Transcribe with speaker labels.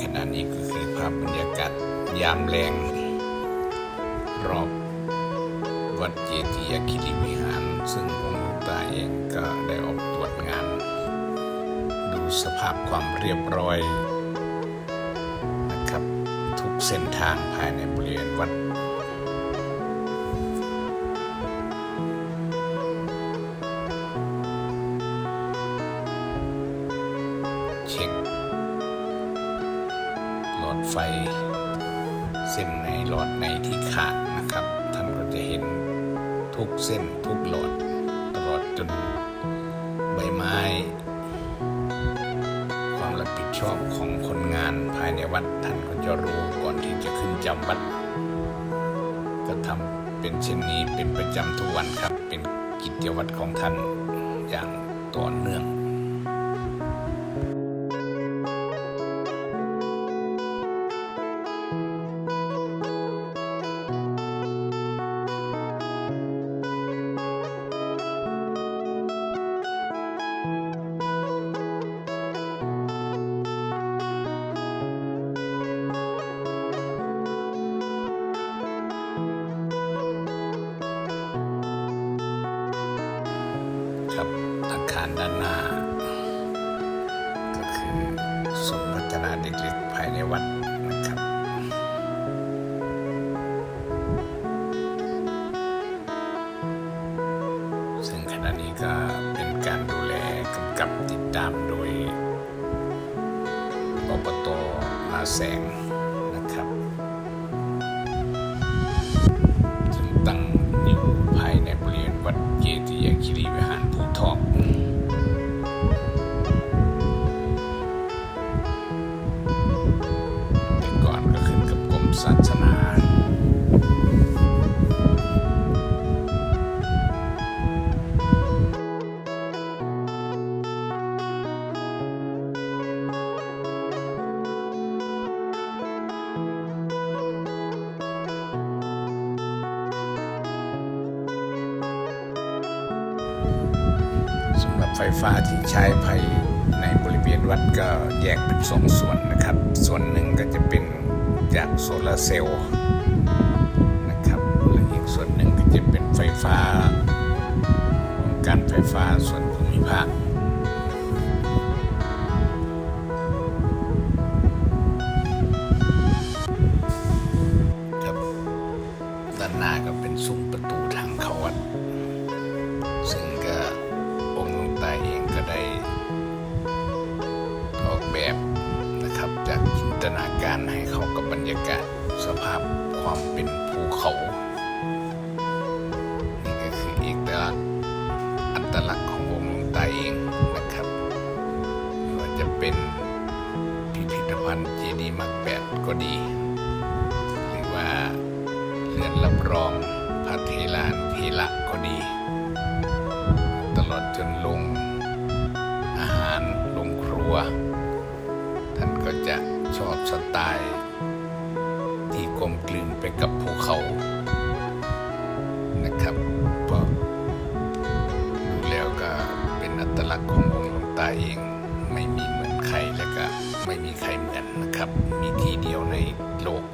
Speaker 1: ขณะนี้ก็คือภาพบรรยากาศยามแรงรอบวัดเจดีย์คิริวิหาร ซึ่งองค์ตาเองก็ได้ออกตรวจงาน ดูสภาพความเรียบร้อยนะครับทุกเส้นทางภายในบริเวณวัดเช็ค ไฟ เส้นไหนหลอดไหนที่ขาดนะครับ ท่านก็จะเห็นทุกเส้นทุกหลอดตลอดจนใบไม้ ความรับผิดชอบของคนงานภายในวัดท่านก็จะรู้ก่อนที่จะขึ้นจำวัดก็ทำเป็นเช่นนี้เป็นประจำทุกวันครับเป็นกิจวัตรของท่านอย่างต่อเนื่องารด้านหน้า ก็คือศูนย์พัฒนาเด็กเล็กภายในวัดนะครับ ซึ่งขณะนี้ก็เป็นการดูแลกำกับติดตามโดยอบตนาแสง ไฟฟ้าที่ใช้ภายในบริเวณวัดก็แยกเป็นสองส่วนนะครับ ส่วนหนึ่งก็จะเป็นจากโซลาร์เซลล์นะครับและอีกส่วนหนึ่งก็จะเป็นไฟฟ้าของการไฟฟ้าส่วนภูมิภาค นาการให้เข้ากับบรรยากาศสภาพความเป็นภูเขา นี่ก็คือเอกลักษณ์อัตลักษณ์ขององลวงตเองนะครับไม่ว่าจะเป็นพิพิธภัณฑ์เจดีย์มักแปดก็ดี หรือว่าเรือนรับรองพระเทลานเทระก็ดี ตลอดจนลง ตาย ที่กลมกลืนไปกับภูเขานะครับเพราะดูแล้วก็เป็นอัตลักษณ์ขององค์หลวงตาเอง ไม่มีเหมือนใครและก็ไม่มีใครเหมือนนะครับ มีที่เดียวในโลก